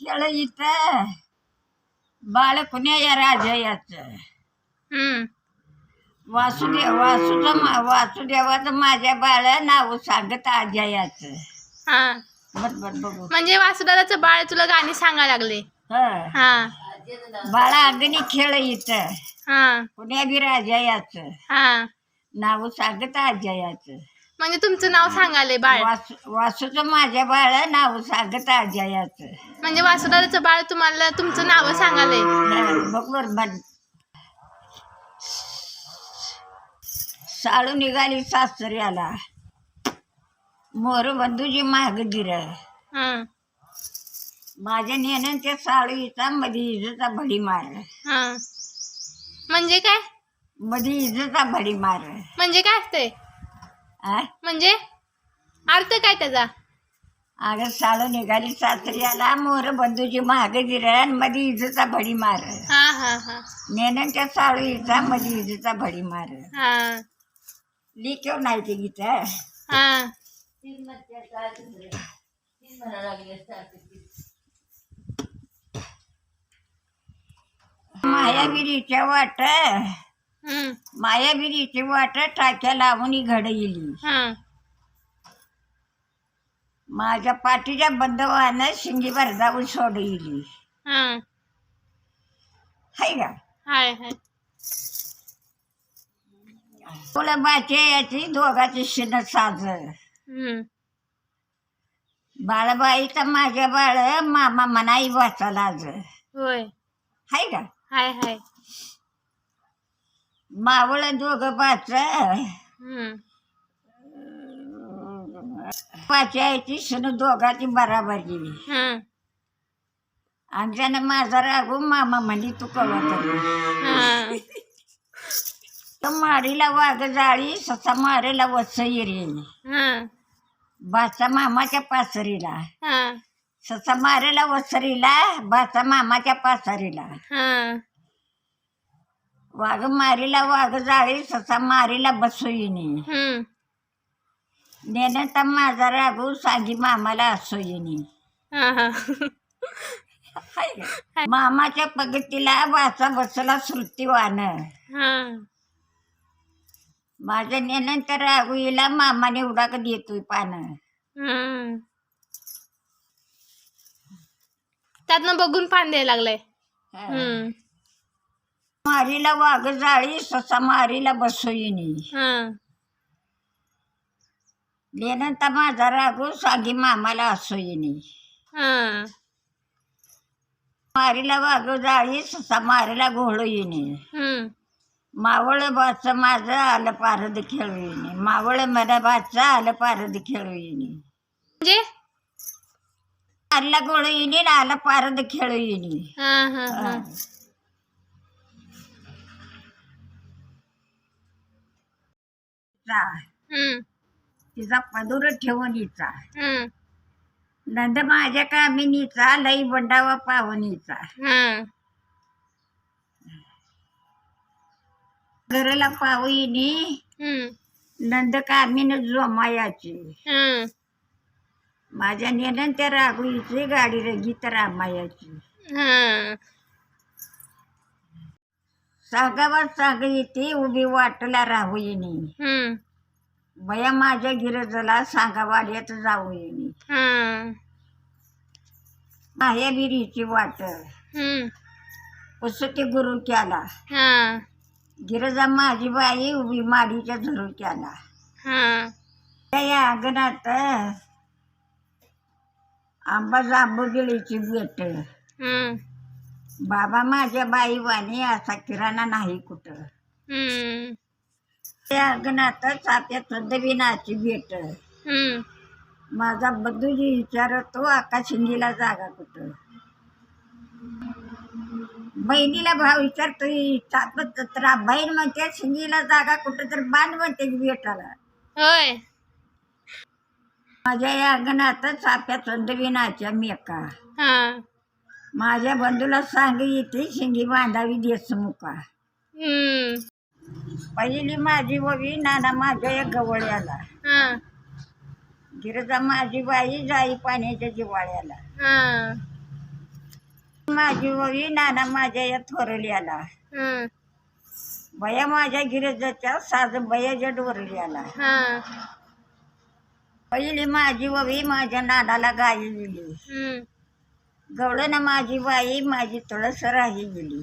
खेळ इथं बाळ कुण्या या राजा याचं हम्म वासुदेव वासुचं मा- वासुदेवाचं माझ्या बाळ नाव सांगत हा बर बघू म्हणजे वासुदादाचं बाळ तुला गाणी सांगायला लागले हं. हा बाळा अग्नी खेळ इथं हा कुण्या बी राजा याचं हा नाव सांगत आजयाचं म्हणजे तुमचं नाव सांगाले बाळ. वासु वासूचं माझ्या बाळ नाव सांगत आजयाचं म्हणजे वासुदादाचं बाळ तुम्हाला तुमचं नाव सांगाले बघ बन साळू निघाली सासऱ्याला मोर बंधूजी माग गिर हा. माझ्या नेनं त्या साळूचा मध्ये इजेचा भडी मार हा. म्हणजे काय? मध्ये इजेचा भडी मार म्हणजे काय असते आ? म्हणजे? अर्थ काय त्याचा? अगं साळू निघाली सासऱ्याला मोर बंधूजी माग गिर आणि मध्ये इजेचा भडी मार हा हा हा. नेनं त्या साळूचा मध्ये इजेचा भडी मार हा. लिखव नाही ते गीत हा. मायाबिरीच्या वाट मायाबिरीची वाट टाक्या लावून घड हा. माझ्या पाठीच्या बंधवानं शिंगीवर जाऊन सोड हा. हाय का? हाय याची दोघाची शिन साज. हम्म. बाळाबाईचा माझ्या बाळ मामा मनाई वाचा लाज होय. हाय का? हाय हाय. मावळ दोघं बाच हम्म. बाच्या याची शिन दोघाची बराबरी. हा आमच्यानं माझा रागू मामा म्हणी तू कवा तरी. हा मारीला वाघ जाळी ससा मारेला वत्स येरी हा बाचा मामाच्या पासरीला. हा ससा मारेला वसरीला बाचा मामाच्या पासरीला. हा वाघ मारीला वाघ जाळी ससा मारीला बसोईनी. हम्म. नेनं तर माझा रागू सांगी मामाला असोईनी. हा हा. मामाच्या पगतीला बाचा बसला श्रुतीवान हा. माझ्या नेनं तर रागूला मामाने उडाक देतोय पानं. हम्म त्यातनं बघून पान द्यायला लागलाय. हम्म. मारीला वाघ जाळी ससा मारीला बसोईनी. हा. नेनं तर माझा रागू सांगी मामाला असोईनी हा. मारीला वाघ जाळी ससा मारीला घोळ येणे हम्म. मावळ बाच माझं आलं पारद खेळू येणे मावळ मला बाचं आलं पारद खेळू येणे म्हणजे? आला गोळ येणे आलं पारद खेळू येणे हा हा. हा. चा, हम्म. तिचा पदूर ठेवणीचा हम्म. नंद माझ्या कामिनीचा लई बंडावा पावनीचा हा घराला हम्म. नंद कामीन जोमायाची. हम्म. माझ्या नेनं त्या राघुईची गाडी रगीत रामायाची. हा सागावर साग येते उभी वाटला राहू येणे. हम्म. बया माझ्या गिरजला सांगा वाड्यात जाऊ येणे. हा माया बिरीची वाट. हम्म. पुसते गुरु केला. हा गिरजा माझी बाई उभी माडीच्या झरू केला. हा त्या या अंगणात आंबा जांबू गिळीची बेट हम्म. बाबा माझ्या बाई वाणी असा किराणा नाही कुठं. हम्म. त्या अंगणात चाप्या चंदविनाची भेट. हम्म. माझा बंधूजी विचारतो आका शिंगीला जागा कुठं? बहिणीला भाव विचारतो चापत तर बहीण म्हणते शिंगीला जागा कुठं तर बांध म्हणते भेटाला होय. माझ्या या अंगणात चाप्या चंदविनाच्या मेका. हा. माझ्या बंधूला सांग येते शिंगी बांधावी देसमुका हम्म. पहिली माझी ववी नाना माझ्या या गवळ्याला. हा. गिरजा माझी बाई जाई पाण्याच्या जिवाळ्याला. हा. माझी ववी नाना माझ्या या थोरली आला हं, बया माझ्या गिरजाच्या साज बयाच्या डोरली आला हं, पहिली माझी ववी माझ्या नानाला गाई दिली. गवळण माझी बाई माझी तुळस राही गेली